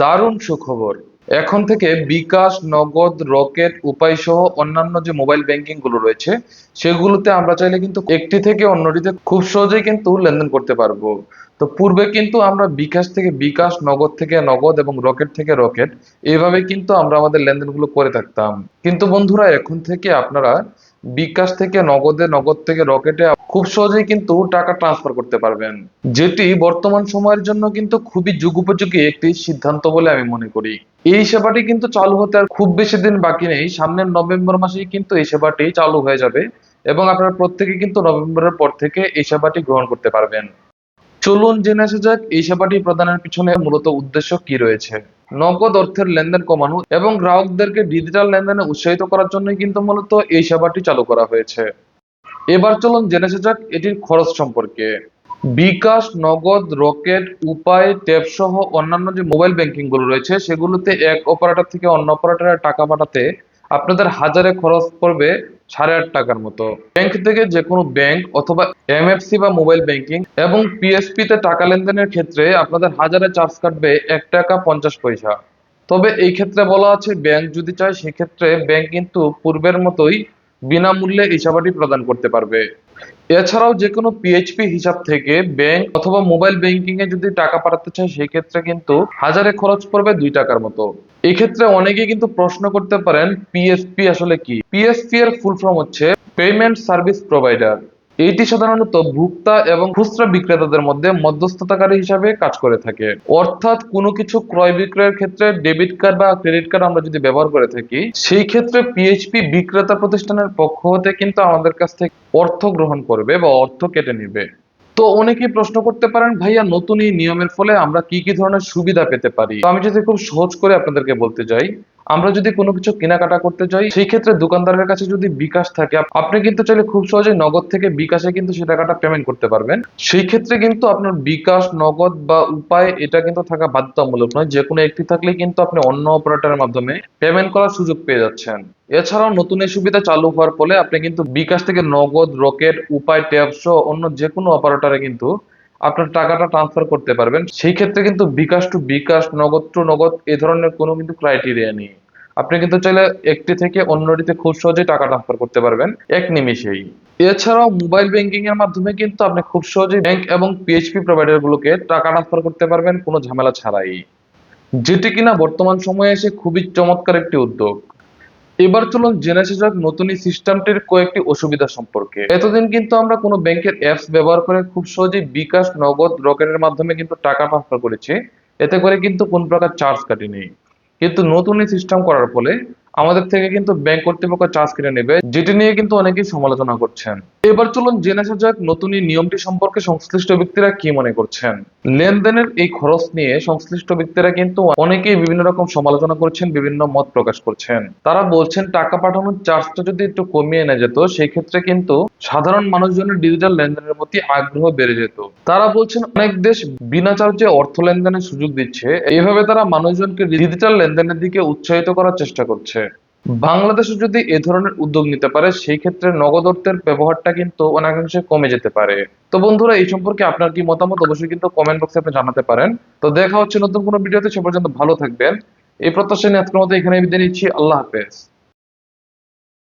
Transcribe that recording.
দারুণ সুখবর। এখন থেকে বিকাশ, নগদ, রকেট উপায় সহ অন্যান্য যে মোবাইল ব্যাংকিংগুলো রয়েছে, সেগুলোতে আমরা চাইলে কিন্তু একটি থেকে অন্যটিতে খুব সহজেই কিন্তু লেনদেন করতে পারব। তো পূর্বে কিন্তু আমরা বিকাশ থেকে বিকাশ, নগদ থেকে নগদ এবং রকেট থেকে রকেট এইভাবে কিন্তু আমরা আমাদের লেনদেনগুলো করে থাকতাম। কিন্তু বন্ধুরা, এখন থেকে আপনারা বিকাশ থেকে নগদে, নগদ থেকে রকেটে খুব সহজেই কিন্তু টাকা ট্রান্সফার করতে পারবেন। যেটি বর্তমান সময়ের জন্য কিন্তু খুবই যুগোপযোগী একটি সিদ্ধান্ত বলে আমি মনে করি। এই সেবাটি কিন্তু চালু হতে আর খুব বেশি দিন বাকি নেই। সামনের নভেম্বর মাসেই কিন্তু এই সেবাটি চালু হয়ে যাবে এবং আপনারা প্রত্যেকে কিন্তু নভেম্বরের পর থেকে এই সেবাটি গ্রহণ করতে পারবেন। চলুন জেনে আসা যাক, এই সেবাটি প্রদানের পিছনে মূলত উদ্দেশ্য কি রয়েছে। নগদ অর্থের লেনদেন কমানো এবং গ্রাহকদেরকে ডিজিটাল লেনদেনে উৎসাহিত করার জন্যই কিন্তু মূলত এই সেবাটি চালু করা হয়েছে। এবার চলুন জেনে আসা যাক, এটির খরচ সম্পর্কে। বিকাশ, নগদ, রকেট, উপায়, ট্যাব সহ অন্যান্য যে মোবাইল ব্যাংকিংগুলো রয়েছে, সেগুলোতে এক অপারেটর থেকে অন্য অপারেটরে টাকা পাঠাতে আপনাদের হাজারে খরচ পড়বে সাড়ে আট টাকার মতো। ব্যাংক থেকে যে কোনো ব্যাংক অথবা এমএফসি বা মোবাইল ব্যাংকিং এবং পিএসপি তে টাকা লেনদেনের ক্ষেত্রে আপনাদের হাজারে চার্জ কাটবে এক টাকা পঞ্চাশ পয়সা। তবে এই ক্ষেত্রে বলা আছে ব্যাংক যদি চায় সেক্ষেত্রে ব্যাংক কিন্তু পূর্বের মতোই বিনামূল্যে এই সেবাটি প্রদান করতে পারবে। এছাড়াও যে কোনো পিএইচপি হিসাব থেকে ব্যাংক অথবা মোবাইল ব্যাংকিং এ যদি টাকা পাঠাতে চায়, সেক্ষেত্রে কিন্তু হাজারে খরচ পড়বে দুই টাকার মতো। এক্ষেত্রে অনেকেই কিন্তু প্রশ্ন করতে পারেন পিএসপি আসলে কি? পিএসপি এর ফুল ফর্ম হচ্ছে পেমেন্ট সার্ভিস প্রোভাইডার এটি সাধারণত ভোক্তা এবং খুচরা বিক্রেতাদের মধ্যে মধ্যস্থতাকারী হিসাবে কাজ করে থাকে। অর্থাৎ কোনো কিছু ক্রয় বিক্রয়ের ক্ষেত্রে ডেবিট কার্ড বা ক্রেডিট কার্ড আমরা যদি ব্যবহার করে থাকি, সেই ক্ষেত্রে পিএইচপি বিক্রেতা প্রতিষ্ঠানের পক্ষ হতে কিন্তু আমাদের কাছ থেকে অর্থ গ্রহণ করবে বা অর্থ কেটে নেবে। তো অনেকেই প্রশ্ন করতে পারেন, ভাইয়া, নতুন এই নিয়মের ফলে আমরা কি কি ধরনের সুবিধা পেতে পারি? তো আমি যদি খুব সহজ করে আপনাদেরকে বলতে যাই আমরা যদি কোনো কিছু কেনাকাটা করতে যাই, সেই ক্ষেত্রে দোকানদারের কাছে যদি বিকাশ থাকে আপনি কিন্তু চাইলে খুব সহজে নগদ থেকে বিকাশে কিন্তু সে টাকাটা পেমেন্ট করতে পারবেন। সেই ক্ষেত্রে কিন্তু আপনার বিকাশ, নগদ বা উপায় এটা কিন্তু থাকা বাধ্যতামূলক নয়। যে কোনো একটি থাকলে কিন্তু আপনি অন্য অপারেটরের মাধ্যমে পেমেন্ট করার সুযোগ পেয়ে যাচ্ছেন। এছাড়াও নতুন এই সুবিধা চালু হওয়ার ফলে আপনি কিন্তু বিকাশ থেকে নগদ, রকেট, উপায় ট্যাব সহ অন্য যে কোনো অপারেটরে কিন্তু আপনার টাকাটা ট্রান্সফার করতে পারবেন। সেই ক্ষেত্রে কিন্তু বিকাশ টু বিকাশ, নগদ টু নগদ এ ধরনের কোনো কিন্তু ক্রাইটেরিয়া নেই। আপনি কিন্তু চাইলে একটি থেকে অন্যটিতে খুব সহজেই টাকা ট্রান্সফার করতে পারবেন, এক নিমিষেই। এছাড়াও মোবাইল ব্যাংকিং এর মাধ্যমে কিন্তু আপনি খুব সহজেই ব্যাংক এবং পিএইচপি প্রোভাইডার গুলোকে টাকা ট্রান্সফার করতে পারবেন, কোনো ঝামেলা ছাড়াই। যেটি কিনা বর্তমান সময়ে এসে খুবই চমৎকার একটি উদ্যোগ। এবার চলুন জেনে আসা যাক নতুন এই সিস্টেমটির কয়েকটি অসুবিধা সম্পর্কে। এতদিন কিন্তু আমরা কোনো ব্যাংকের অ্যাপস ব্যবহার করে খুব সহজেই বিকাশ, নগদ, রকেটের মাধ্যমে কিন্তু টাকা ট্রান্সফার করেছি। এতে করে কিন্তু কোন প্রকার চার্জ কাটেনি। কিন্তু নতুন এই সিস্টেম করার ফলে আমাদের থেকে কিন্তু ব্যাংক কর্তৃপক্ষ চার্জ কেটে নেবে, যেটি নিয়ে কিন্তু অনেকেই সমালোচনা করছেন। এবার চলুন জেনে আসা যাক নতুন এই নিয়মটি সম্পর্কে সংশ্লিষ্ট ব্যক্তিরা কি মনে করছেন। লেনদেনের এই খরচ নিয়ে সংশ্লিষ্ট ব্যক্তিরা কিন্তু অনেকেই বিভিন্ন রকম সমালোচনা করছেন, বিভিন্ন মত প্রকাশ করছেন। তারা বলছেন, টাকা পাঠানোর চার্জটা যদি একটু কমিয়ে এনে যেত সেই ক্ষেত্রে কিন্তু সাধারণ মানুষজনের ডিজিটাল লেনদেনের প্রতি আগ্রহ বেড়ে যেত। তারা বলছেন, অনেক দেশ বিনা চার্জে অর্থ লেনদেনের সুযোগ দিচ্ছে। এইভাবে তারা মানুষজনকে ডিজিটাল লেনদেনের দিকে উৎসাহিত করার চেষ্টা করছে। বাংলাদেশে যদি এ ধরনের উদ্যোগ নিতে পারে, সেই ক্ষেত্রে নগদ অর্থের ব্যবহারটা কিন্তু অনেকাংশে কমে যেতে পারে। তো বন্ধুরা, এই সম্পর্কে আপনার কি মতামত? অবশ্যই কিন্তু কমেন্ট বক্সে আপনি জানাতে পারেন। তো দেখা হচ্ছে নতুন কোনো ভিডিওতে, সে পর্যন্ত ভালো থাকবেন। এই প্রত্যাশা নিয়ে আজকের মতো এখানে বিদায় নিচ্ছি। আল্লাহ হাফেজ।